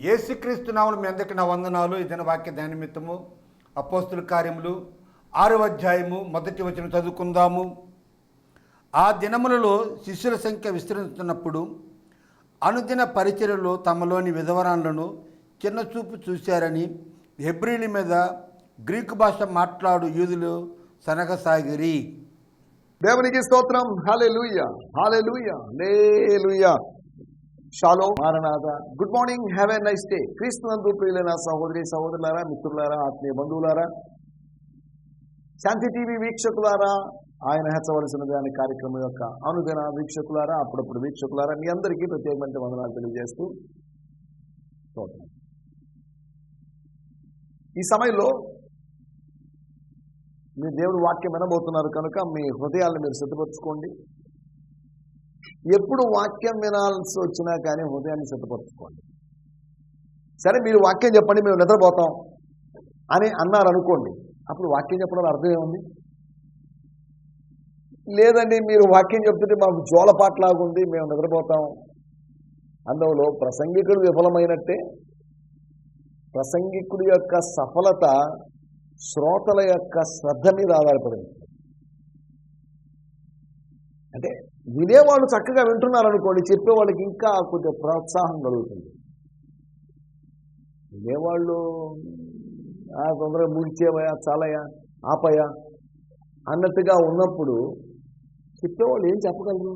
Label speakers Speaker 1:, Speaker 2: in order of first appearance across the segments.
Speaker 1: ఏసుక్రీస్తు నామలు మీ అందరికీ నా వందనాలు. ఇదన వాక్య ధ్యాన నిమిత్తము అపోస్తుల కార్యములు ఆరవ అధ్యాయము మొదటి వచనం చదువుకుందాము. ఆ దినములలో శిష్యుల సంఖ్య విస్తరిస్తున్నప్పుడు అనుదిన పరిచర్యలో తమలోని విధవరాలను చిన్న చూపు చూశారని హెబ్రిల మీద గ్రీకు భాష మాట్లాడు యూదులు సనగసాగిరి.
Speaker 2: దేవునికి స్తోత్రం. హాలెలూయ లే లూయ షాలో Maranatha good morning have a nice day క్రీస్తునందు ప్రియులైన సహోదరి సహోదరులారా మిత్రులారా ఆత్మీయ బంధువులారా శాంతి టీవీ వీక్షకులారా ఆయన హెచ్చవలసిన దాని కార్యక్రమం యొక్క అనుదిన వీక్షకులారా అప్పుడప్పుడు వీక్షకులారా మీ అందరికీ ప్రత్యేకమైన వందనాలు తెలియజేస్తూ ఈ సమయంలో మీ దేవుడు వాక్యం వినబోతున్నారు కనుక మీ హృదయాలను మీరు సిద్ధపరచుకోండి. ఎప్పుడు వాక్యం వినాల్సి వచ్చినా కానీ హృదయాన్ని సిద్ధపరచుకోండి. సరే మీరు వాక్యం చెప్పండి మేము నిద్రపోతాం అని అన్నారు అనుకోండి అప్పుడు వాక్యం చెప్పడం అర్థం ఏముంది? లేదండి మీరు వాక్యం చెప్తుంటే మాకు జోలపాట్లాగుంది మేము నిద్రపోతాం. అందులో ప్రసంగికుడు విఫలమైనట్టే ప్రసంగికుడి యొక్క సఫలత శ్రోతల యొక్క శ్రద్ధ మీద ఆధారపడింది. అంటే వినేవాళ్ళు చక్కగా వింటున్నారనుకోండి చెప్పేవాళ్ళకి ఇంకా కొద్దిగా ప్రోత్సాహం కలుగుతుంది. వినేవాళ్ళు తొందరగా ముగిచేవయా చాలయా ఆపయా అన్నట్టుగా ఉన్నప్పుడు చెప్పేవాళ్ళు ఏం చెప్పగలరు?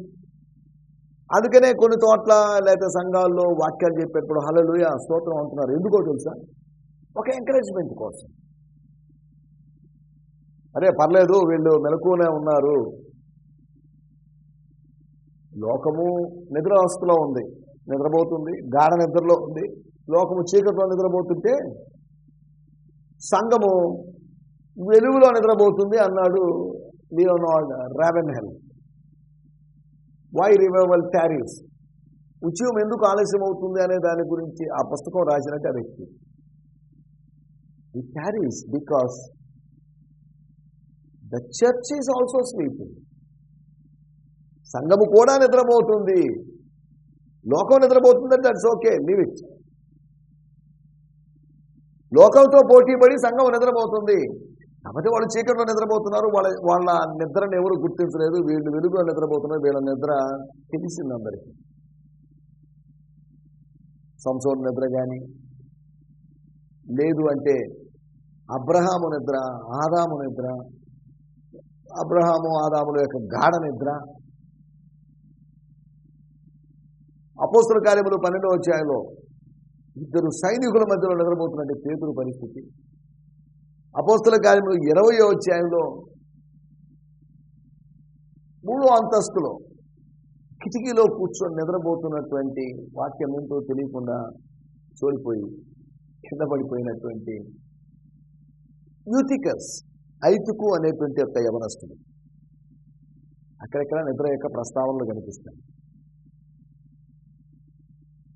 Speaker 2: అందుకనే కొన్ని చోట్ల లేకపోతే సంఘాల్లో వాక్యాలు చెప్పేప్పుడు హలలు స్తోత్రం అంటున్నారు. ఎందుకో తెలుసా? ఒక ఎంకరేజ్మెంట్ కోసం. అరే పర్లేదు వీళ్ళు మెలకునే ఉన్నారు. లోకము నిద్రావస్థలో ఉంది. నిద్రపోతుంది. గాఢ నిద్రలో ఉంది. లోకము చీకట్లో నిద్రపోతుంటే సంఘము వెలుగులో నిద్రపోతుంది అన్నాడు Leonard Ravenhill why revival tarries ఉద్యమం ఎందుకు ఆలస్యం అవుతుంది అనే దాని గురించి ఆ పుస్తకం రాసినట్టు ఆ వ్యక్తి ఈ tarries because the church is also sleeping సంఘము కూడా నిద్రపోతుంది. లోకం నిద్రపోతుందంటే దట్స్ ఓకే లీవ్ ఇట్ లోకంతో పోటీ పడి సంఘం నిద్రపోతుంది. కాబట్టి వాళ్ళు చీకట్లో నిద్రపోతున్నారు వాళ్ళ వాళ్ళ నిద్రను ఎవరు గుర్తించలేదు వీళ్ళు వెలుగులో నిద్రపోతున్నారు వీళ్ళ నిద్ర తెలిసింది అందరికీ. సంసోన్ నిద్ర కానీ లేదు అంటే అబ్రహాము నిద్ర ఆదాము నిద్ర అబ్రహాము ఆదాముల యొక్క గాఢ నిద్ర అపోస్తుల కార్యములు పన్నెండవ అధ్యాయంలో ఇద్దరు సైనికుల మధ్యలో నిద్రపోతున్నట్టు పేతురు పరిస్థితి. అపోస్తుల కార్యములు ఇరవయో అధ్యాయంలో మూడో అంతస్తులో కిటికీలో కూర్చొని నిద్రపోతున్నటువంటి వాక్యం ఏంటో తెలియకుండా చోడిపోయి కింద పడిపోయినటువంటి యూతికస్ ఐతుకు అనేటువంటి యొక్క యవనస్తుడు. అక్కడెక్కడ నిద్ర యొక్క ప్రస్తావనలు కనిపిస్తాయి.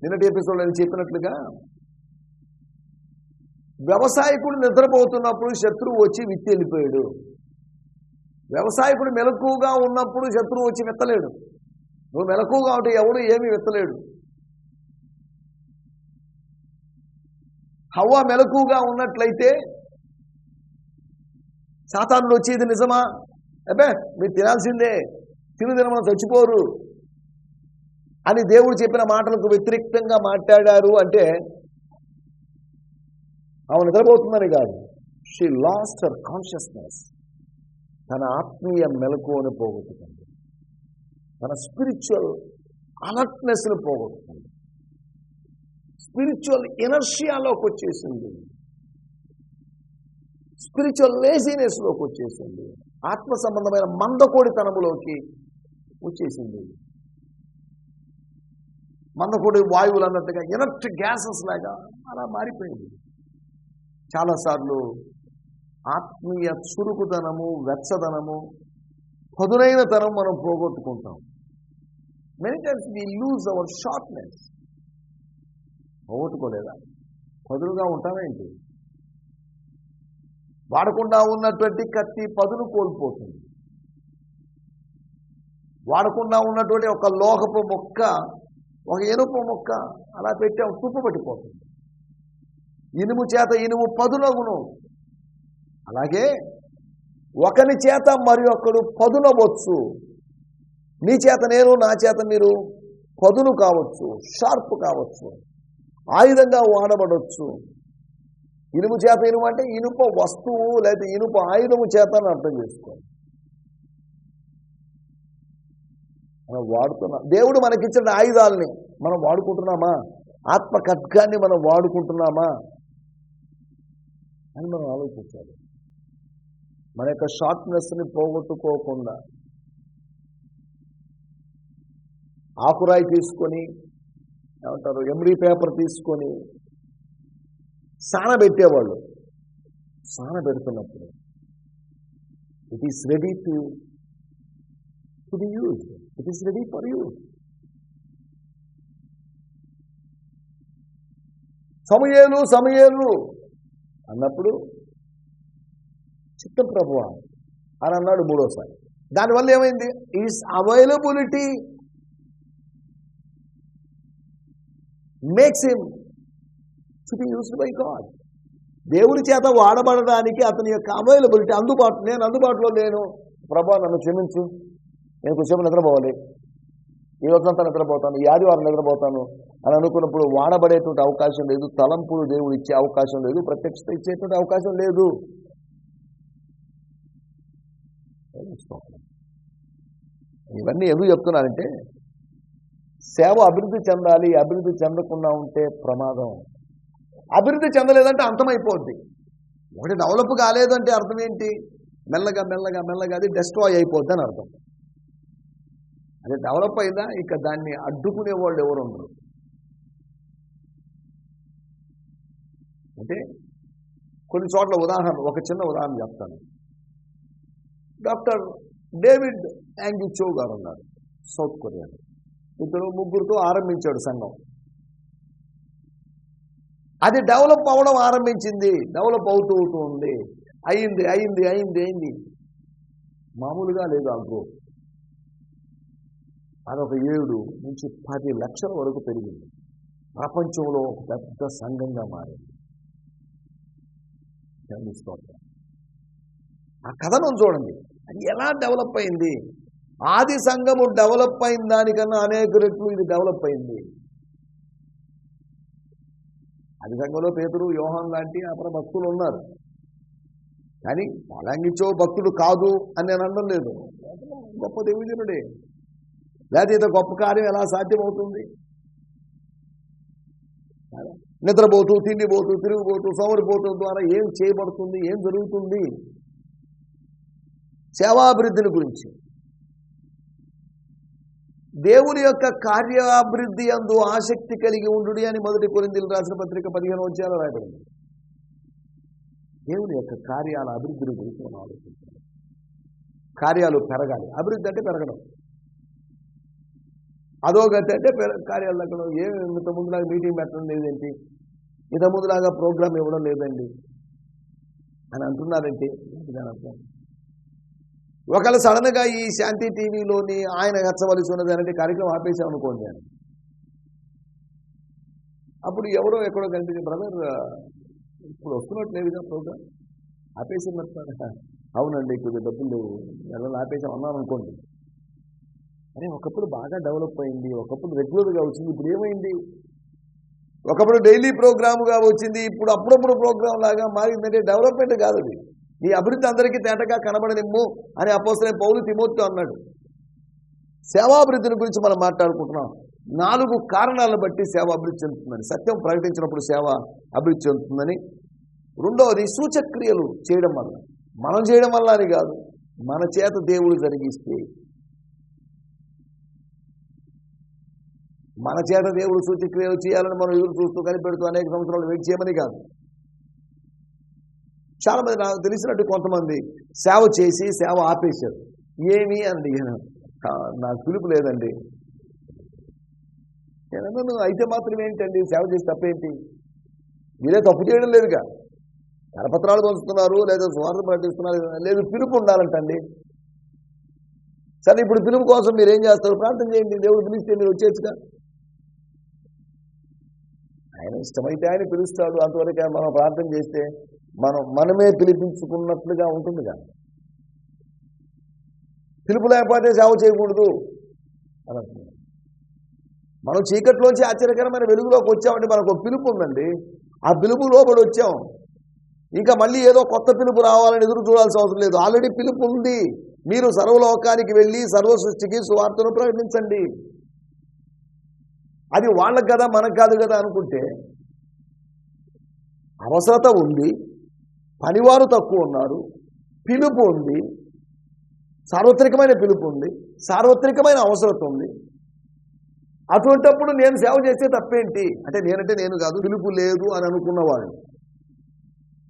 Speaker 2: నిన్నటి ఎపిసోడ్ అని చెప్పినట్లుగా వ్యవసాయకుడు నిద్రపోతున్నప్పుడు శత్రువు వచ్చి విత్తి వెళ్ళిపోయాడు వ్యవసాయకుడు మెలకువగా ఉన్నప్పుడు శత్రువు వచ్చి విత్తలేడు. నువ్వు మెలకువగా ఉంటే ఎవడు ఏమీ విత్తలేడు. హవ్వ మెలకువగా ఉన్నట్లయితే సాతానులు వచ్చి ఇది నిజమా? అబ్బే మీరు తినాల్సిందే. తిను తినమని చచ్చిపోరు. అని దేవుడు చెప్పిన మాటలకు వ్యతిరేక్తంగా మాట్లాడారు అంటే ఆమె నిద్రపోతుందని కాదు. షీ లాస్ట్ హర్ కాన్షియస్నెస్ తన ఆత్మీయ మెలకువను పోగొట్టుకుంది. తన స్పిరిచువల్ అలర్ట్నెస్ను పోగొట్టుకుంది. స్పిరిచువల్ ఎనర్షియాలోకి వచ్చేసింది. స్పిరిచువల్ లేజినెస్లోకి వచ్చేసింది. ఆత్మ సంబంధమైన మందకోడితనములోకి వచ్చేసింది. మందకొడి వాయువులు అన్నట్టుగా ఎనర్ట్ గ్యాసెస్ లాగా అలా మారిపోయింది. చాలాసార్లు ఆత్మీయ చురుకుదనము వెచ్చదనము పదునైన తనం మనం పోగొట్టుకుంటాం. Many times we lose our shortness పోగొట్టుకోలేదా? పదులుగా ఉంటామేంటి వాడకుండా ఉన్నటువంటి కత్తి పదును కోల్పోతుంది. వాడకుండా ఉన్నటువంటి ఒక లోహపు మొక్క ఒక ఎనుపు మొక్క అలా పెట్టాం తుప్పు పట్టిపోతుంది. ఇనుము చేత ఇనుము పదునగును. అలాగే ఒకని చేత మరి ఒకడు పదునవచ్చు. నీ చేత నేను నా చేత మీరు పదును కావచ్చు షార్ప్ కావచ్చు ఆయుధంగా వాడబడవచ్చు ఇనుము చేత ఇనుము అంటే ఇనుప వస్తువు లేదా ఇనుప ఆయుధము చేత అని అర్థం చేసుకోవాలి. మనం వాడుతున్నాం దేవుడు మనకిచ్చిన ఆయుధాలని మనం వాడుకుంటున్నామా? ఆత్మ ఖడ్గాన్ని మనం వాడుకుంటున్నామా? అని మనం ఆలోచించాలి. మన యొక్క షార్ప్నెస్ని పోగొట్టుకోకుండా ఆకురాయి తీసుకొని ఏమంటారు ఎమ్రీ పేపర్ తీసుకొని సానబెట్టేవాళ్ళు సానబెడుతున్నప్పుడు it is ready to to be use it is ready for use Samuel Samuel అన్నప్పుడు చిత్తప్రభు అని అన్నాడు మూడోసారి. దానివల్ల ఏమైంది? Is availability makes him to be used by God దేవుడి చేత వాడబడడానికి అతని యొక్క అవైలబిలిటీ అందుబాటు నేను అందుబాటులో లేను. ప్రభా నన్ను క్షమించు. నేను కొంచెం నిద్రపోవాలి. ఈ రోజంతా నిద్రపోతాను ఈ ఆదివారం నిద్రపోతాను అని అనుకున్నప్పుడు వాడబడేటువంటి అవకాశం లేదు తలంపులు దేవుడు ఇచ్చే అవకాశం లేదు ప్రత్యక్షత ఇచ్చేటువంటి అవకాశం లేదు. ఇవన్నీ ఎందుకు చెప్తున్నానంటే సేవ అభివృద్ధి చెందాలి అభివృద్ధి చెందకుండా ఉంటే ప్రమాదం. అభివృద్ధి చెందలేదంటే అంతమైపోద్ది. ఒకటి డెవలప్ కాలేదంటే అర్థం ఏంటి? మెల్లగా మెల్లగా మెల్లగా అది డెస్ట్రాయ్ అయిపోద్ది అని అర్థం. అది డెవలప్ అయినా ఇక దాన్ని అడ్డుకునే వాళ్ళు ఎవరు ఉండరు. అంటే కొన్ని చోట్ల ఉదాహరణ ఒక చిన్న ఉదాహరణ చెప్తాను. డాక్టర్ డేవిడ్ యాంగిచో గారు ఉన్నారు సౌత్ కొరియా ఇతడు ముగ్గురుతో ఆరంభించాడు సంఘం. అది డెవలప్ అవ్వడం ఆరంభించింది. డెవలప్ అవుతూ అవుతూ ఉంది అయింది అయింది అయింది అయింది. మామూలుగా లేదు ఆ గ్రోత్. అదొక ఏడు నుంచి పది లక్షల వరకు పెరిగింది. ప్రపంచంలో ఒక పెద్ద సంఘంగా మారింది. ఆ కథనం చూడండి. అది ఎలా డెవలప్ అయింది? ఆది సంఘము డెవలప్ అయిన దానికన్నా అనేక రెట్లు ఇది డెవలప్ అయింది. ఆది సంఘంలో పేతురు యోహాన్ లాంటి అపర భక్తులు ఉన్నారు. కానీ పలాంగిచో భక్తుడు కాదు అని నేను అనడం లేదు. గొప్ప దేవుజనుడే లేకపోతే ఇంత గొప్ప కార్యం ఎలా సాధ్యమవుతుంది? నిద్రపోతూ తిండిపోతూ తిరిగిపోతూ సోమరిపోవటం ద్వారా ఏం చేయబడుతుంది ఏం జరుగుతుంది? సేవాభివృద్ధిని గురించి. దేవుని యొక్క కార్యాభివృద్ధి అందు ఆసక్తి కలిగి ఉండు అని మొదటి కొరిందులు రాసిన పత్రిక పదిహేను వచ్చారో రాయబడింది. దేవుని యొక్క కార్యాల అభివృద్ధిని గురించి మనం ఆలోచించాలి. కార్యాలు పెరగాలి. అభివృద్ధి అంటే పెరగడం. అదోగతి అంటే కార్యాలయంలో కార్యాలు ఏం ఇంత ముందులాగా మీటింగ్ పెట్టడం లేదేంటి? ఇంత ముందులాగా ప్రోగ్రామ్ ఇవ్వడం లేదండి. అని అంటున్నారంటే దాని అర్థం? ఒకవేళ సడన్గా ఈ శాంతి టీవీలోని ఆయన హెచ్చవలసి ఉన్నది అంటే కార్యక్రమం ఆపేసాం అనుకోండి అని అప్పుడు ఎవరో ఎక్కడో కనిపించి బ్రదర్ ఇప్పుడు వస్తున్నట్టు లేదుగా ప్రోగ్రామ్. ఆపేసినట్టు అవునండి కొద్దిగా డబ్బులు లేవు. నెలలు ఆపేసాం అన్నాను అనుకోండి అరే ఒకప్పుడు బాగా డెవలప్ అయింది ఒకప్పుడు రెగ్యులర్గా వచ్చింది ఇప్పుడు ఏమైంది? ఒకప్పుడు డైలీ ప్రోగ్రామ్గా వచ్చింది ఇప్పుడు అప్పుడప్పుడు ప్రోగ్రామ్ లాగా మారిందంటే డెవలప్మెంట్ కాదు అది. నీ అభివృద్ధి అందరికీ తేటగా కనబడనిమ్ము అని అపోసరే పౌలు తిమోత్తు అన్నాడు. సేవాభివృద్ధిని గురించి మనం మాట్లాడుకుంటున్నాం. నాలుగు కారణాలను బట్టి సేవ అభివృద్ధి చెందుతుందని సత్యం ప్రకటించినప్పుడు సేవ అభివృద్ధి చెందుతుందని. రెండవది సూచక్రియలు చేయడం వల్ల. మనం చేయడం వల్ల అని కాదు మన చేత దేవుడు జరిగిస్తే మన చేత దేవుడు సూచక్రియలు చేయాలని మనం ఎదురు చూస్తూ కనిపెడుతూ అనేక సంవత్సరాలు వెయిట్ చేయమని కాదు. చాలామంది నాకు తెలిసినట్టు కొంతమంది సేవ చేసి సేవ ఆపేశారు. ఏమి అండి నాకు పిలుపు లేదండి. నేను అయితే మాత్రం ఏంటండి? సేవ చేసి తప్పేంటి? మీరే తప్పు చేయడం లేదుగా. కరపత్రాలు పంచుతున్నారు లేదా స్వార్థ ప్రకటిస్తున్నారు లేదు పిలుపు ఉండాలంటండి. సరే ఇప్పుడు పిలుపు కోసం మీరు ఏం చేస్తారు? ప్రార్థన చేయండి. దేవుడు పిలిస్తే మీరు వచ్చేచ్చుగా ఆయన ఇష్టమైతే ఆయన పిలుస్తాడు. అంతవరకు మనం ప్రార్థన చేస్తే మనం మనమే పిలిపించుకున్నట్లుగా ఉంటుంది కానీ పిలుపు లేకపోతే సేవ చేయకూడదు అని అంటున్నాడు. మనం చీకట్లోంచి ఆశ్చర్యకరమైన వెలుగులోకి వచ్చామంటే మనకు ఒక పిలుపు ఉందండి. ఆ పిలుపు లోపలి వచ్చాం. ఇంకా మళ్ళీ ఏదో కొత్త పిలుపు రావాలని ఎదురు చూడాల్సిన అవసరం లేదు. ఆల్రెడీ పిలుపు ఉంది. మీరు సర్వలోకానికి వెళ్ళి సర్వ సృష్టికి సువార్తను ప్రకటించండి. అది వాళ్ళకి కదా మనకు కాదు కదా అనుకుంటే అవసరత ఉంది పనివారు తక్కువ ఉన్నారు పిలుపు ఉంది సార్వత్రికమైన పిలుపు ఉంది సార్వత్రికమైన అవసరత ఉంది. అటువంటప్పుడు నేను సేవ చేస్తే తప్పేంటి? అంటే నేనంటే నేను కాదు పిలుపు లేదు అని అనుకున్నవాడు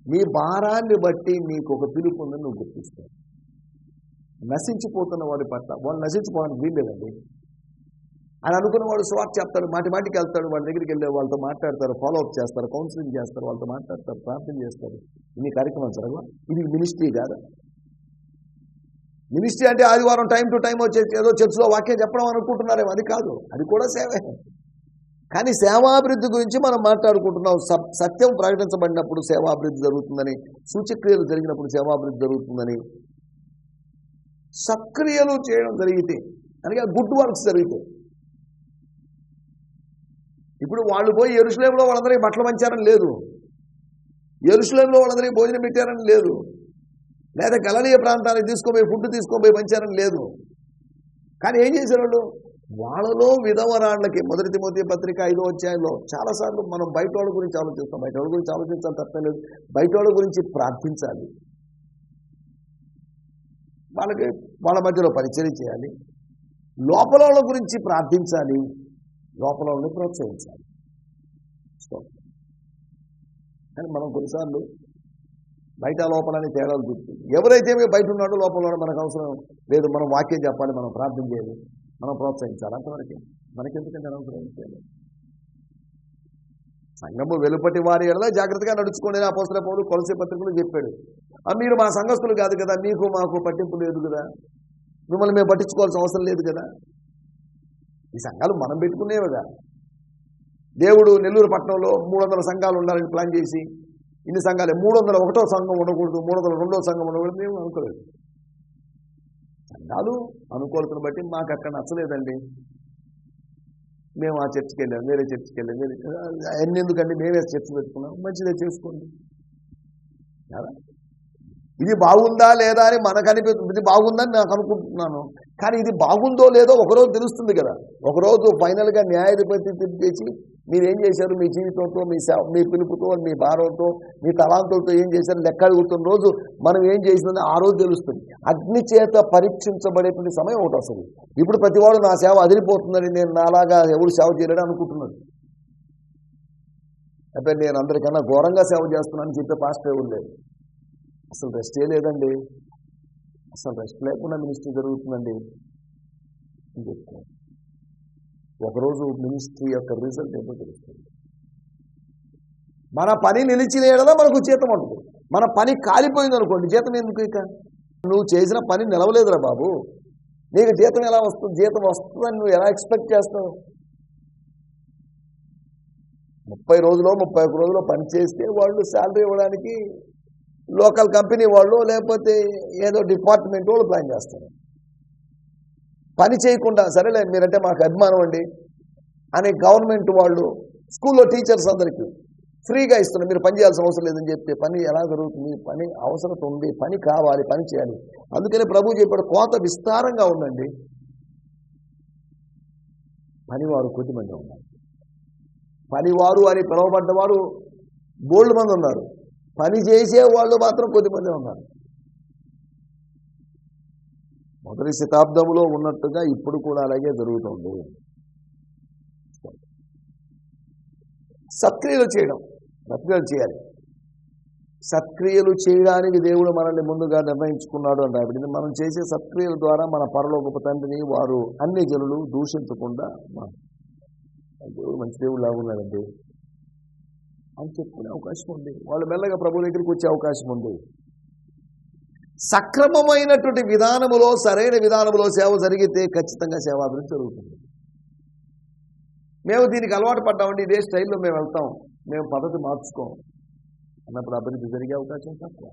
Speaker 2: నీ భారాన్ని బట్టి నీకు ఒక పిలుపు ఉందని నువ్వు గుర్తిస్తావు. నశించిపోతున్న వాడి పట్ల వాళ్ళు నశించిపోవడానికి వీల్లేదండి. అని అనుకున్న వాడు స్వార్థ చెప్తాడు మాటి మాటికి వెళ్తాడు వాళ్ళ దగ్గరికి వెళ్ళే వాళ్ళతో మాట్లాడతారు ఫాలో అప్ చేస్తారు కౌన్సిలింగ్ చేస్తారు వాళ్ళతో మాట్లాడతారు ప్రార్థన చేస్తారు. ఇన్ని కార్యక్రమాలు జరగవా? ఇది మినిస్ట్రీ కాదా? మినిస్ట్రీ అంటే ఆదివారం టైం టు టైం వచ్చే ఏదో చర్చిలో వాక్యం చెప్పడం అనుకుంటున్నారేమో అది కాదు అది కూడా సేవే. కానీ సేవాభివృద్ధి గురించి మనం మాట్లాడుకుంటున్నాం. సత్యం ప్రకటించబడినప్పుడు సేవాభివృద్ధి జరుగుతుందని సూచక్రియలు జరిగినప్పుడు సేవాభివృద్ధి జరుగుతుందని. సక్రియలు చేయడం జరిగితే అనగా గుడ్ వర్క్స్ జరిగితే ఇప్పుడు వాళ్ళు పోయి ఎరుసలేంలో వాళ్ళందరికీ బట్టలు పంచారని లేదు. ఎరుసలేంలో వాళ్ళందరికీ భోజనం పెట్టారని లేదు. లేదా గలనీయ ప్రాంతానికి తీసుకుపోయి ఫుడ్ తీసుకుపోయి పంచారని లేదు. కానీ ఏం చేశారు వాళ్ళు? వాళ్ళలో విధవరాళ్ళకి మొదటి తిమోతి పత్రిక ఐదో అధ్యాయంలో చాలాసార్లు మనం బయట వాళ్ళ గురించి ఆలోచిస్తాం. బయట వాళ్ళ గురించి ఆలోచించాలి తప్పలేదు బయట వాళ్ళ గురించి ప్రార్థించాలి. వాళ్ళకి వాళ్ళ మధ్యలో పరిచయం చేయాలి. లోపల వాళ్ళ గురించి ప్రార్థించాలి. లోపల ఉండి ప్రోత్సహించాలి. సో, కానీ మనం కొన్నిసార్లు బయట లోపలని తేడాలు చూస్తుంది ఎవరైతే బయట ఉన్నాడో లోపల మనకు అవసరం లేదు మనం వాక్యం చెప్పాలి మనం ప్రార్థన చేయాలి మనం ప్రోత్సహించాలి అంతవరకే. మనకెందుకంటే అవసరం చేయాలి. సంఘము వెలుపటి వారి ఎడల జాగ్రత్తగా నడుచుకోండి ఆ అపోసల పౌలు కొలసి పత్రికలు చెప్పాడు. మీరు మా సంఘస్థులు కాదు కదా మీకు మాకు పట్టింపు లేదు కదా. మిమ్మల్ని మేము పట్టించుకోవాల్సిన అవసరం లేదు కదా. ఈ సంఘాలు మనం పెట్టుకునేవిగా దేవుడు నెల్లూరు పట్టణంలో మూడు వందల సంఘాలు ఉండాలని ప్లాన్ చేసి ఇన్ని సంఘాలు మూడు వందల ఒకటో సంఘం ఉండకూడదు మూడు వందల రెండో సంఘం ఉండకూడదు మేము అనుకోలేదు. సంఘాలు అనుకూలతను బట్టి మాకు అక్కడ నచ్చలేదండి. మేము ఆ చర్చికి వెళ్ళాం వేరే చర్చికి వెళ్ళాం వేరే ఎన్నెందుకండి ఎందుకండి? మేమే చర్చ పెట్టుకున్నాం మంచిదే చేసుకోండి. కదా ఇది బాగుందా లేదా అని మనకు అనిపిస్తుంది ఇది బాగుందని నాకు అనుకుంటున్నాను. కానీ ఇది బాగుందో లేదో ఒకరోజు తెలుస్తుంది కదా. ఒకరోజు ఫైనల్గా న్యాయాధిపతి తెచ్చి మీరు ఏం చేశారు? మీ జీవితంతో మీ సేవ మీ పిలుపుతో మీ భారంతో మీ తలాంతులతో ఏం చేశారు? లెక్క అడుగుతున్న రోజు మనం ఏం చేసిందని ఆ రోజు తెలుస్తుంది. అగ్ని చేత పరీక్షించబడేటువంటి సమయం ఒకటి వస్తుంది ఇప్పుడు ప్రతివాడు నా సేవ అదిరిపోతుందని నేను నాలాగా ఎవరు సేవ చేయలేడు అనుకుంటున్నాడు. అయితే నేను అందరికన్నా ఘోరంగా సేవ చేస్తున్నానని చెప్పే పాస్టర్ ఎవరు లేదు అసలు రెస్టే లేదండి. అసలు రెస్ట్ లేకుండా మినిస్ట్రీ జరుగుతుందండి. అని చెప్తాను ఒకరోజు మినిస్ట్రీ యొక్క రిజల్ట్ ఏదో తెలుస్తుంది. మన పని నిలిచిన మనకు జీతం ఉంటుంది. మన పని కాలిపోయింది అనుకోండి జీతం ఎందుకు ఇక? నువ్వు చేసిన పని నిలవలేదురా బాబు. నీకు జీతం ఎలా వస్తుంది జీతం వస్తుందని నువ్వు ఎలా ఎక్స్పెక్ట్ చేస్తావు? ముప్పై రోజులో ముప్పై ఒక్క రోజులో పని చేస్తే వాళ్ళు శాలరీ ఇవ్వడానికి లోకల్ కంపెనీ వాళ్ళు లేకపోతే ఏదో డిపార్ట్మెంట్ వాళ్ళు ప్లాన్ చేస్తారు. పని చేయకుండా సరేలే మీరంటే మాకు అభిమానం అండి అని గవర్నమెంట్ వాళ్ళు స్కూల్లో టీచర్స్ అందరికీ ఫ్రీగా ఇస్తున్నారు. మీరు పని చేయాల్సిన అవసరం లేదని చెప్తే పని ఎలా జరుగుతుంది? పని అవసరం ఉంది పని కావాలి పని చేయాలి. అందుకనే ప్రభు చెప్పాడు కోత విస్తారంగా ఉందండి. పనివారు కొద్దిమంది ఉన్నారు. పనివారు అని పిలువబడ్డవారు బోల్డ్ మంది ఉన్నారు. పని చేసే వాళ్ళు మాత్రం కొద్దిమంది ఉన్నారు. మొదటి శతాబ్దంలో ఉన్నట్టుగా ఇప్పుడు కూడా అలాగే జరుగుతుంది. సత్క్రియలు చేయడం సత్క్రియలు చేయాలి. సత్క్రియలు చేయడానికి దేవుడు మనల్ని ముందుగా నిర్ణయించుకున్నాడు అని మనం చేసే సత్క్రియల ద్వారా మన పరలోకపు తండ్రిని వారు అన్ని జనులు దూషించకుండా దేవుడు మంచి దేవుడు లాగున్నాడండి. అని చెప్పుకునే అవకాశం ఉంది. వాళ్ళు మెల్లగా ప్రభు దగ్గరికి వచ్చే అవకాశం ఉంది. సక్రమమైనటువంటి విధానములో సరైన విధానములో సేవ జరిగితే ఖచ్చితంగా సేవాభివృద్ధి జరుగుతుంది. మేము దీనికి అలవాటు పడ్డామండి. ఇదే స్టైల్లో మేము వెళ్తాం. మేము పద్ధతి మార్చుకోం. అన్నప్పుడు అభివృద్ధి జరిగే అవకాశం తక్కువ.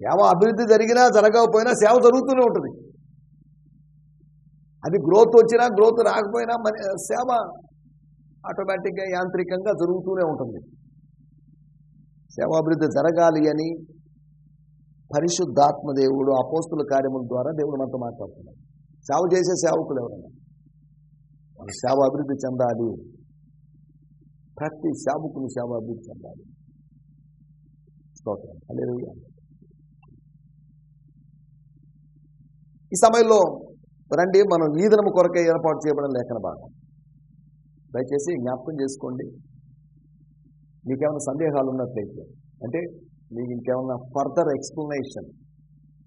Speaker 2: సేవ అభివృద్ధి జరిగినా జరగకపోయినా సేవ జరుగుతూనే ఉంటుంది. అది గ్రోత్ వచ్చినా గ్రోత్ రాకపోయినా మన సేవ ఆటోమేటిక్గా యాంత్రికంగా జరుగుతూనే ఉంటుంది. సేవాభివృద్ధి జరగాలి అని పరిశుద్ధాత్మ దేవుడు అపోస్తుల కార్యముల ద్వారా దేవుడు మనతో మాట్లాడుతున్నాడు. సేవ చేసే సేవకులు ఎవరన్నా? మన సేవ అభివృద్ధి చెందాలి. ప్రతి సేవకులు సేవ అభివృద్ధి చెందాలి. స్తోత్రం. ఈ సమయంలో రండి మనం ఈ కొరకే ఏర్పాటు చేయబడిన లేఖన భాగం. దయచేసి జ్ఞాపకం చేసుకోండి. మీకేమైనా సందేహాలు ఉన్నట్లయితే అంటే మీకు ఇంకేమైనా ఫర్దర్ ఎక్స్ప్లెనేషన్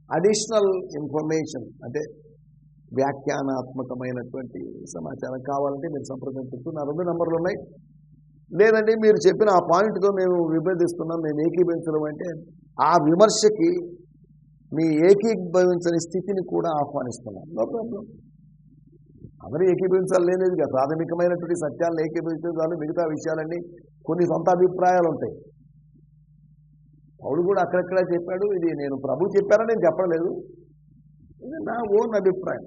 Speaker 2: అడిషనల్ ఇన్ఫర్మేషన్ అంటే వ్యాఖ్యానాత్మకమైనటువంటి సమాచారం కావాలంటే మీరు సంప్రదించవచ్చు నా రెండు నంబర్లు ఉన్నాయి. లేదండి మీరు చెప్పిన ఆ పాయింట్తో మేము విభేదిస్తున్నాం. మేము ఏకీభవించడం అంటే ఆ విమర్శకి మీ ఏకీభవించని స్థితిని కూడా ఆహ్వానిస్తున్నాం. నో ప్రాబ్లం అందరూ ఏకీభవించాలి లేనిది కదా. ప్రాథమికమైనటువంటి సత్యాలను ఏకీభవించడం మిగతా విషయాలన్నీ కొన్ని సొంత అభిప్రాయాలు ఉంటాయి పౌరుడు కూడా అక్కడక్కడ చెప్పాడు ఇది నేను ప్రభు చెప్పారని నేను చెప్పలేదు ఇది నా ఓన్ అభిప్రాయం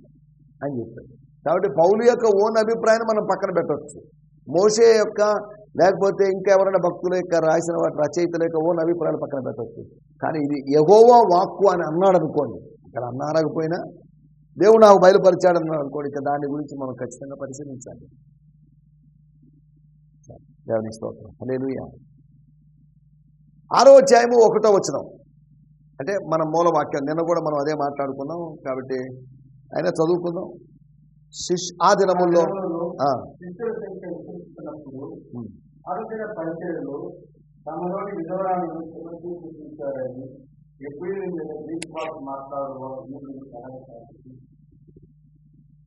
Speaker 2: అని చెప్పాడు. కాబట్టి పౌలు యొక్క ఓన్ అభిప్రాయాన్ని మనం పక్కన పెట్టవచ్చు మోసే యొక్క లేకపోతే ఇంకా ఎవరైనా భక్తుల యొక్క రాసిన వాటి రచయితల యొక్క ఓన్ అభిప్రాయాలు పక్కన పెట్టవచ్చు కానీ ఇది ఎగోవా వాక్కు అని అన్నాడు అనుకోండి ఇక్కడ అన్నారకపోయినా దేవుడు నాకు బయలుపరిచాడు అనుకోండి. ఇక దాని గురించి మనం ఖచ్చితంగా పరిశీలించాలి. దేవుని స్తోత్రం. హల్లెలూయా. ఆరో అధ్యాయము ఒకటో వచనం. అంటే మన మూల వాక్యం నిన్న కూడా మనం అదే మాట్లాడుకున్నాం కాబట్టి అయినా చదువుకుందాం. శిష్ ఆ దినముల్లో
Speaker 3: ఎప్పుడు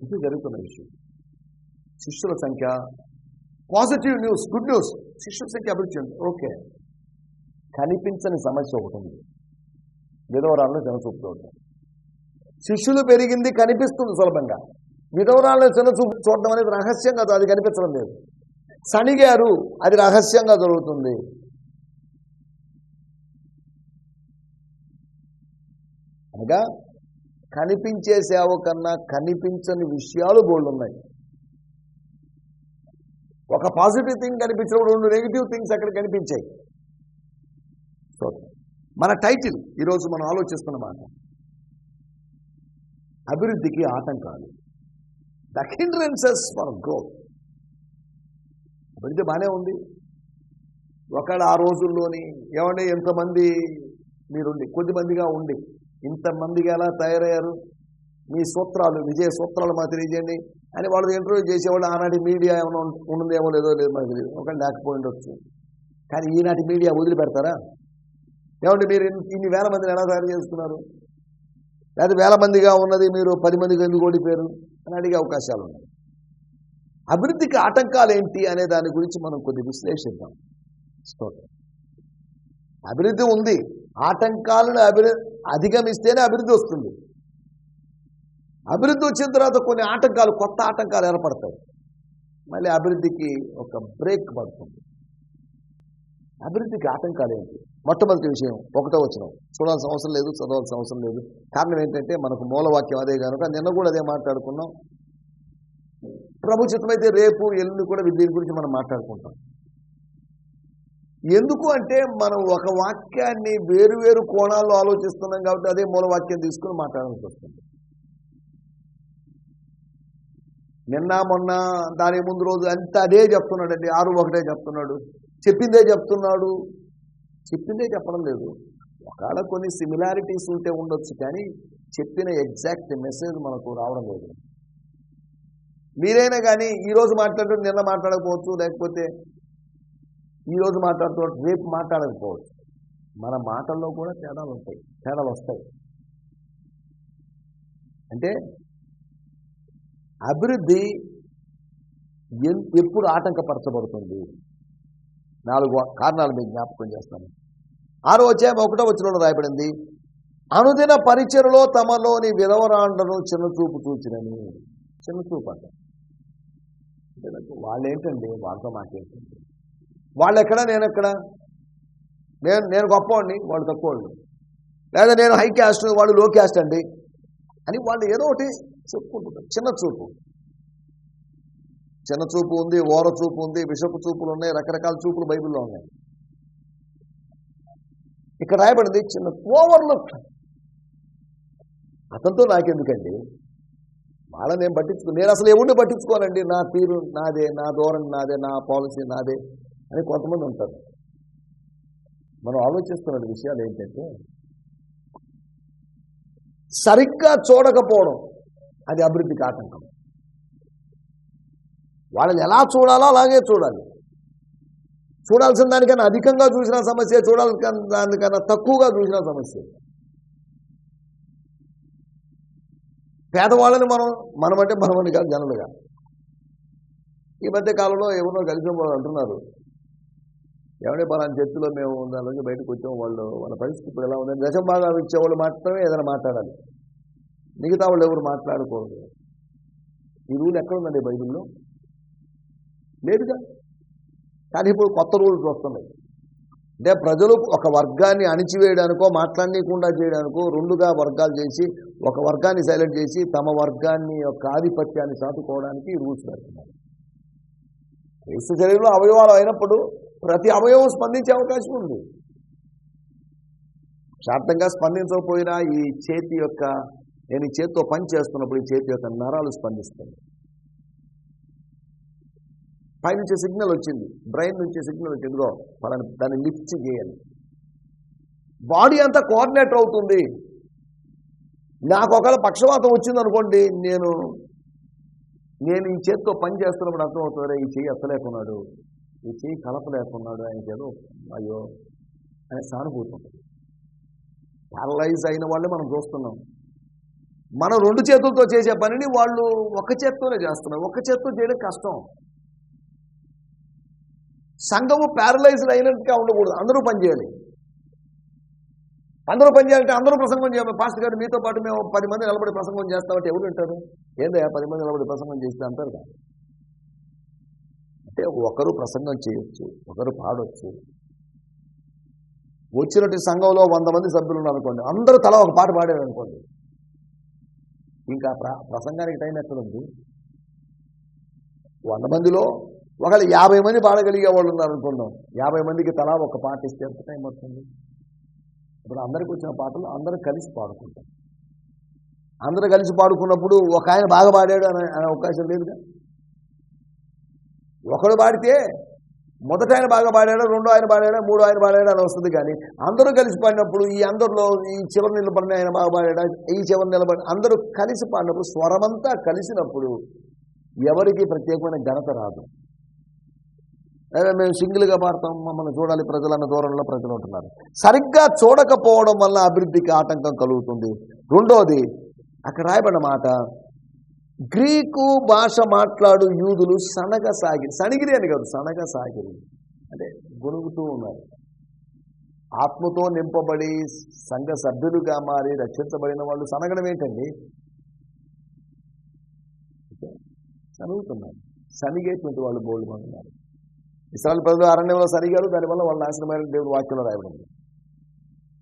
Speaker 2: ఇది జరుగుతున్న విషయం. శిష్యుల సంఖ్య పాజిటివ్ న్యూస్ గుడ్ న్యూస్ శిష్యుల సంఖ్య అభివృద్ధి ఉంది ఓకే. కనిపించని సమస్య ఒకటి ఉంది. విధవరాలను జనచూపుతూ ఉంటారు. శిష్యులు పెరిగింది కనిపిస్తుంది సులభంగా. విధవరాలను చిన్నచూపు చూడడం అనేది రహస్యంగా అది కనిపించడం లేదు. సణిగారు అది రహస్యంగా జరుగుతుంది. అనగా కనిపించే సేవ కన్నా కనిపించని విషయాలు బోల్డ్ ఉన్నాయి. ఒక పాజిటివ్ థింగ్ కనిపించినప్పుడు రెండు నెగిటివ్ థింగ్స్ అక్కడ కనిపించాయి. సో మన టైటిల్ ఈరోజు మనం ఆలోచిస్తున్న మాట. అభివృద్ధికి ఆటంకాలు. ద హిండ్రెన్సెస్ ఫర్ గ్రోత్ అభివృద్ధి బాగానే ఉంది. ఒకడు ఆ రోజుల్లోని ఏమంటే ఎంతమంది మీరుండి కొద్దిమందిగా ఉండి ఇంతమందిగా ఎలా తయారయ్యారు? మీ సూత్రాలు విజయ సూత్రాలు మాకు తెలియజేయండి. అని వాళ్ళు ఇంటర్వ్యూ చేసేవాళ్ళు ఆనాటి మీడియా ఏమైనా ఉం- లేదో లేదు మాకు తెలియదు. ఒక లేకపోయి ఉండొచ్చు కానీ ఈనాటి మీడియా వదిలిపెడతారా? ఏమంటే మీరు ఇన్ని- ఇన్ని వేల మందిని ఎలా తయారు చేస్తున్నారు? లేదా వేల మందిగా ఉన్నది మీరు పది మందికి ఎందుకు ఓడిపోయారు? అని అడిగే అవకాశాలు ఉన్నాయి. అభివృద్ధికి ఆటంకాలు ఏంటి అనే దాని గురించి మనం కొద్ది విశ్లేషిద్దాం. స్తోత్రం అభివృద్ధి ఉంది. ఆటంకాలను అభివృద్ధి అధిగమిస్తేనే అభివృద్ధి వస్తుంది. అభివృద్ధి వచ్చిన తర్వాత కొన్ని ఆటంకాలు కొత్త ఆటంకాలు ఏర్పడతాయి. మళ్ళీ అభివృద్ధికి ఒక బ్రేక్ పడుతుంది. అభివృద్ధికి ఆటంకాలు ఏంటి? మొట్టమొదటి విషయం ఒకటో వచ్చిన చూడాల్సిన అవసరం లేదు చదవాల్సిన అవసరం లేదు. కారణం ఏంటంటే మనకు మూలవాక్యం అదే కనుక నిన్న కూడా అదే మాట్లాడుకున్నాం. ప్రభు చిత్తమైతే రేపు ఎల్లుండి కూడా దీని గురించి మనం మాట్లాడుకుంటాం. ఎందుకు అంటే మనం ఒక వాక్యాన్ని వేరు వేరు కోణాల్లో ఆలోచిస్తున్నాం కాబట్టి అదే మూల వాక్యం తీసుకుని మాట్లాడాల్సి వస్తుంది. నిన్న మొన్న దాని ముందు రోజు అంతా అదే చెప్తున్నాడండి. ఆరు ఒకటే చెప్తున్నాడు. చెప్పిందే చెప్తున్నాడు. చెప్పిందే చెప్పడం లేదు. ఒకవేళ కొన్ని సిమిలారిటీస్ ఉంటే ఉండొచ్చు కానీ చెప్పిన ఎగ్జాక్ట్ మెసేజ్ మనకు రావడం లేదు. మీరైనా కానీ ఈరోజు మాట్లాడు నిన్న మాట్లాడకపోవచ్చు లేకపోతే ఈరోజు మాట్లాడుతూ రేపు మాట్లాడకపోవచ్చు. మన మాటల్లో కూడా తేడాలు ఉంటాయి. తేడాలు వస్తాయి. అంటే అభివృద్ధి ఎప్పుడు ఆటంకపరచబడుతుంది? నాలుగు కారణాలు మీకు జ్ఞాపకం చేస్తాను. ఆరో అధ్యాయం ఒకటో వచ్చిన రాయబడింది అనుదిన పరిచయలో తమలోని విధవరాండను చిన్నచూపు చూచినని. చిన్న చూపు అంట అంటే వాళ్ళేంటండి? వాళ్ళు వాళ్ళతో మాకేంటండి? వాళ్ళు నేను ఎక్కడ నేను నేను గొప్పవాడిని వాళ్ళు తక్కువవాళ్ళు. లేదా నేను హై క్యాస్ట్ వాళ్ళు లో క్యాస్ట్ అండి అని వాళ్ళు ఏదో ఒకటి చెప్పుకుంటుంటారు. చిన్న చూపు. చిన్న చూపు ఉంది ఓర చూపు ఉంది విషపు చూపులు ఉన్నాయి రకరకాల చూపులు బైబిల్లో ఉన్నాయి. ఇక్కడ రాయబడింది చిన్న ఓవర్లుక్. అతనితో నాకెందుకండి? వాళ్ళ నేను పట్టించుకో నేను అసలు ఎవరిని పట్టించుకోనండి? నా తీరు నాదే నా ధోరణి నాదే నా పాలసీ నాదే. అని కొంతమంది ఉంటారు. మనం ఆలోచిస్తున్న విషయాలు ఏంటంటే సరిగ్గా చూడకపోవడం అది అభివృద్ధికి ఆటంకం వాళ్ళని ఎలా చూడాలో అలాగే చూడాలి. చూడాల్సిన దానికన్నా అధికంగా చూసిన సమస్య చూడాల్సిన దానికన్నా తక్కువగా చూసిన సమస్య. పేదవాళ్ళని మనం మనమంటే మనమని కాదు జనులుగా. ఈ మధ్య కాలంలో ఎవరో కలిసిన వాళ్ళు అంటున్నారు ఏమంటే పలానా చర్చిలో మేము దాని బయటకు వచ్చాము వాళ్ళు వాళ్ళ పరిస్థితి ఇప్పుడు ఎలా ఉందని దశం బాగా ఇచ్చేవాళ్ళు మాత్రమే ఏదైనా మాట్లాడాలి. మిగతా వాళ్ళు ఎవరు మాట్లాడకూడదు ఈ రూల్ ఎక్కడ ఉందండి బైబిల్లో? లేదుగా. కానీ ఇప్పుడు కొత్త రూల్స్ వస్తున్నాయి. అంటే ప్రజలు ఒక వర్గాన్ని అణిచివేయడానికో మాట్లాడనీయకుండా చేయడానికో రెండుగా వర్గాలు చేసి ఒక వర్గాన్ని సైలెంట్ చేసి తమ వర్గాన్ని యొక్క ఆధిపత్యాన్ని చాటుకోవడానికి ఈ రూల్స్ పెడుతున్నారు. క్రీస్తు శరీరంలో అవయవాలు అయినప్పుడు ప్రతి అవయవం స్పందించే అవకాశం ఉంది. శాంతంగా స్పందించకపోయినా ఈ చేతి యొక్క నేను ఈ చేతితో పని చేస్తున్నప్పుడు ఈ చేతి యొక్క నరాలు స్పందిస్తాయి. పైనుంచి సిగ్నల్ వచ్చింది. బ్రెయిన్ నుంచి సిగ్నల్ వచ్చింది. ఇదిగో దాన్ని లిఫ్ట్ చేయాలి. బాడీ అంతా కోఆర్డినేటర్ అవుతుంది. నాకు ఒకవేళ పక్షవాతం వచ్చిందనుకోండి నేను నేను ఈ చేతితో పని చేస్తున్నప్పుడు అర్థమవుతుంది ఈ చెయ్యి ఎత్తలేకున్నాడు ఈ చేయి కలపలేకున్నాడు ఆయన ఏదో అయ్యో అనే సానుభూతి ఉంటుంది. ప్యారలైజ్ అయిన వాళ్ళే మనం చూస్తున్నాం. మనం రెండు చేతులతో చేసే పనిని వాళ్ళు ఒక చేత్తోనే చేస్తున్నారు. ఒక చేత్తో చేయడం కష్టం. సంఘము ప్యారలైజ్డ్ అయినట్టుగా ఉండకూడదు. అందరూ పనిచేయాలి అందరూ పనిచేయాలంటే అందరూ ప్రసంగం చేయాలి. పాస్టర్ గారు మీతో పాటు మేము పది మంది నిలబడి ప్రసంగం చేస్తామంటే ఎవరు వింటారు? ఏందా పది మంది నిలబడి ప్రసంగం చేస్తే అంటారు కదా. అంటే ఒకరు ప్రసంగం చేయొచ్చు ఒకరు పాడొచ్చు. వచ్చినట్టు సంఘంలో వంద మంది సభ్యులు ఉన్నారు అనుకోండి అందరూ తల ఒక పాట పాడారు అనుకోండి ఇంకా ప్ర ప్రసంగానికి టైం ఎక్కడుంది? వంద మందిలో ఒకళ్ళు యాభై మంది పాడగలిగే వాళ్ళు ఉన్నారు అనుకుందాం యాభై మందికి తలా ఒక పాట ఇస్తే ఎంత టైం పడుతుంది? ఇప్పుడు అందరికి వచ్చిన పాటలు అందరూ కలిసి పాడుకుంటాం అందరూ కలిసి పాడుకున్నప్పుడు ఒక ఆయన బాగా పాడాడు అనే అవకాశం లేదుగా? ఒకడు పాడితే మొదట ఆయన బాగా పాడాడు రెండో ఆయన పాడాడా మూడో ఆయన పాడాడా అని వస్తుంది కానీ అందరూ కలిసి పాడినప్పుడు ఈ అందరిలో ఈ చివరి నిలబడిన ఆయన బాగా పాడాడా ఈ చివరి నిలబడి అందరూ కలిసి పాడినప్పుడు స్వరమంతా కలిసినప్పుడు ఎవరికి ప్రత్యేకమైన ఘనత రాదు. అదే మేము సింగిల్గా పాడతాం మమ్మల్ని చూడాలి ప్రజలన్న దూరంలో ప్రజలు ఉంటున్నారు. సరిగ్గా చూడకపోవడం వల్ల అభివృద్ధికి ఆటంకం కలుగుతుంది. రెండోది అక్కడ రాయబడిన మాట గ్రీకు భాష మాట్లాడు యూదులు సనగ సాగిరి. సణిగిరి అని కాదు సనగ సాగిరి. అంటే గొనుగుతూ ఉన్నారు. ఆత్మతో నింపబడి సంఘ సభ్యులుగా మారి రక్షించబడిన వాళ్ళు సనగడం ఏంటండి? సనుగుతున్నారు సనిగేటువంటి వాళ్ళు బోల్డ్ ఉన్నారు. ఇస్రాయల్ ప్రజలు అరణ్యంలో సరిగారు దానివల్ల వాళ్ళు నాశనమైన దేవుడు వాక్యంలో రాయబడింది.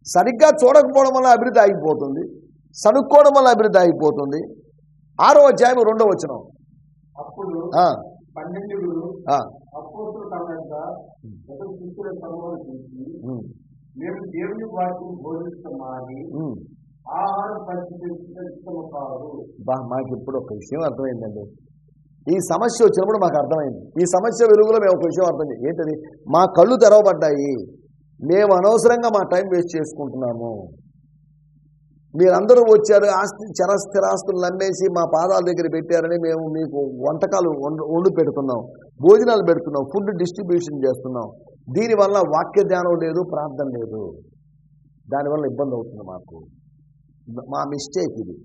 Speaker 2: సరిగ్గా చూడకపోవడం వల్ల అభివృద్ధి ఆగిపోతుంది. సనుక్కోవడం వల్ల అభివృద్ధి ఆగిపోతుంది. ఆరో అధ్యాయం రెండో బా మాకు ఇప్పుడు ఒక విషయం అర్థమైందండి. ఈ సమస్య వచ్చినప్పుడు మాకు అర్థమైంది. ఈ సమస్య వెలుగులో మేము ఒక విషయం అర్థం చేయం ఏంటది? మా కళ్ళు తెరవబడ్డాయి. మేము అనవసరంగా మా టైం వేస్ట్ చేసుకుంటున్నాము. మీరందరూ వచ్చారు ఆస్తి చర స్థిరాస్తులు నమ్మేసి మా పాదాల దగ్గర పెట్టారని మేము మీకు వంటకాలు వండు పెడుతున్నాం భోజనాలు పెడుతున్నాం ఫుడ్ డిస్ట్రిబ్యూషన్ చేస్తున్నాం. దీనివల్ల వాక్య ధ్యానం లేదు ప్రార్థన లేదు. దానివల్ల ఇబ్బంది అవుతుంది మాకు. మా మిస్టేక్ ఇది.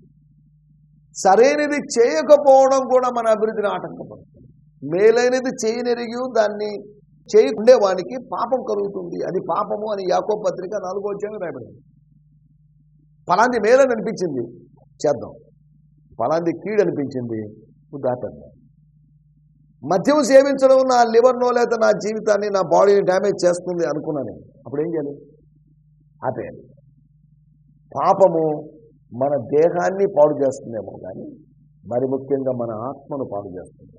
Speaker 2: సరైనది చేయకపోవడం కూడా మన అభివృద్ధిని ఆటంకపడుతుంది మేలైనది చేయనెరిగి దాన్ని చేయకుండే వానికి పాపం కలుగుతుంది. అది పాపము అని యాకో పత్రిక నాలుగో వచ్చాక రాయబడింది. ఫలాంది మేలని అనిపించింది చేద్దాం. ఫలాంది కీడు అనిపించింది దాటండి మద్యం సేవించడం నా లివర్నో లేదా నా జీవితాన్ని నా బాడీని డ్యామేజ్ చేస్తుంది అనుకున్నాను అప్పుడు ఏం చేయాలి? ఆపేయాలి. పాపము మన దేహాన్ని పాడు చేస్తుందేమో కానీ మరి ముఖ్యంగా మన ఆత్మను పాడు చేస్తుంది.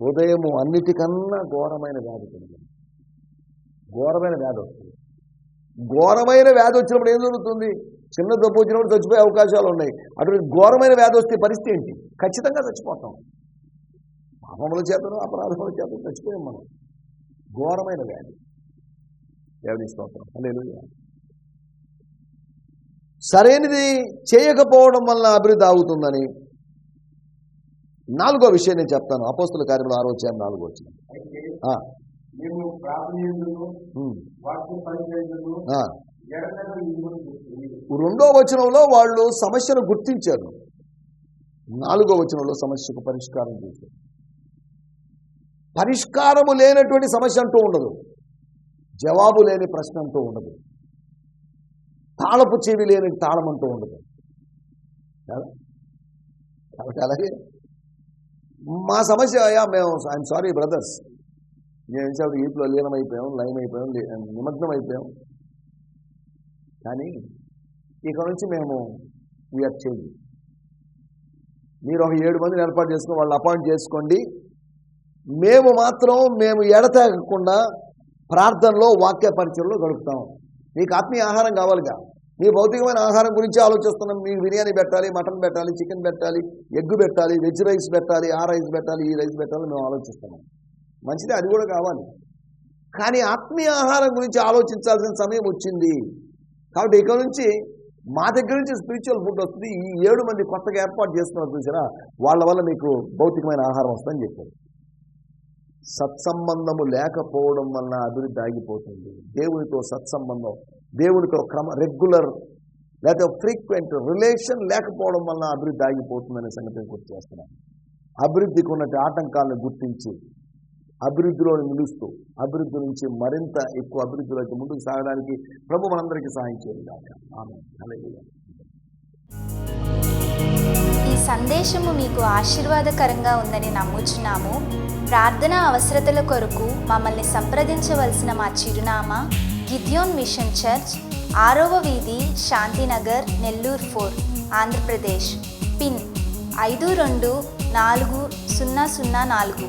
Speaker 2: హృదయము అన్నిటికన్నా ఘోరమైన వ్యాధి కలిగింది. ఘోరమైన వ్యాధి వస్తుంది. ఘోరమైన వ్యాధి వచ్చినప్పుడు ఏం జరుగుతుంది? చిన్న దెబ్బ వచ్చినప్పుడు చచ్చిపోయే అవకాశాలు ఉన్నాయి. అటువంటి ఘోరమైన వ్యాధి వస్తే పరిస్థితి ఏంటి? ఖచ్చితంగా చచ్చిపోతాం. పాపముల చేతను అపరాధముల చేతను చచ్చిపోయాం మనం. ఘోరమైన వ్యాధి. దేవుని స్తోత్రం. హల్లెలూయా. సరైనది చేయకపోవడం వల్ల అభివృద్ధి ఆగుతుందని నాలుగో విషయం నేను చెప్తాను. అపోస్తుల కార్యంలో ఆరో వచ్చాను నాలుగో వచ్చిన.
Speaker 3: మేము
Speaker 2: రెండో వచనంలో వాళ్ళు సమస్యను గుర్తించారు. నాలుగో వచనంలో సమస్యకు పరిష్కారం చేశారు. పరిష్కారము లేనటువంటి సమస్య అంటూ ఉండదు. జవాబు లేని ప్రశ్న అంటూ ఉండదు. తాళపు చెవి లేని తాళం అంటూ ఉండదు. కాబట్టి అలాగే? మా సమస్య అయ్యా మేము ఐఎమ్ సారీ బ్రదర్స్ ఏం చెప్పి ఈట్లో లీనమైపోయాం లైన్ అయిపోయాం నిమగ్నం అయిపోయాం కానీ ఇక నుంచి మేము వీఆర్ చేంజ్. మీరు ఒక ఏడు మందిని ఏర్పాటు చేసుకుని వాళ్ళు అపాయింట్ చేసుకోండి. మేము మాత్రం మేము ఎడతెగకుండా ప్రార్థనలో వాక్య పరిచయంలో గడుపుతాం. మీకు ఆత్మీయ ఆహారం కావాలిగా. మీ భౌతికమైన ఆహారం గురించి ఆలోచిస్తున్నాం. మీకు బిర్యానీ పెట్టాలి మటన్ పెట్టాలి చికెన్ పెట్టాలి ఎగ్ పెట్టాలి వెజ్ రైస్ పెట్టాలి ఆ రైస్ పెట్టాలి ఈ రైస్ పెట్టాలి మేము ఆలోచిస్తున్నాం. మంచిది అది కూడా కావాలి. కానీ ఆత్మీయ ఆహారం గురించి ఆలోచించాల్సిన సమయం వచ్చింది. కాబట్టి ఇక నుంచి మా దగ్గర నుంచి స్పిరిచువల్ ఫుడ్ వస్తుంది. ఈ ఏడు మంది కొత్తగా ఏర్పాటు చేస్తున్నారు చూసారా? వాళ్ళ వల్ల మీకు భౌతికమైన ఆహారం వస్తుందని చెప్పారు. సత్సంబంధము లేకపోవడం వల్ల అభివృద్ధి ఆగిపోతుంది. దేవునితో సత్సంబంధం దేవునితో క్రమ రెగ్యులర్ లేదా ఫ్రీక్వెంట్ రిలేషన్ లేకపోవడం వల్ల అభివృద్ధి ఆగిపోతుందనే సంగతిని గుర్తు చేస్తున్నాను. అభివృద్ధికి ఉన్నటి ఆటంకాలను గుర్తించి అభివృద్ధిలో నిలుస్తూ అభివృద్ధి నుంచి మరింత ఎక్కువ అభివృద్ధిలోకి ముందుకు సాగడానికి ప్రభు మనందరికీ సహాయం చేయాలి ఆమె
Speaker 4: ఈ సందేశము మీకు ఆశీర్వాదకరంగా ఉందని నమ్ముచున్నాము. ప్రార్థన అవసరతల కొరకు మమ్మల్ని సంప్రదించవలసిన మా చిరునామా గిద్యోన్ మిషన్ చర్చ్ ఆరవ వీధి శాంతినగర్ నెల్లూరు ఫోర్ ఆంధ్రప్రదేశ్. పిన్ ఐదు రెండు నాలుగు సున్నా సున్నా నాలుగు.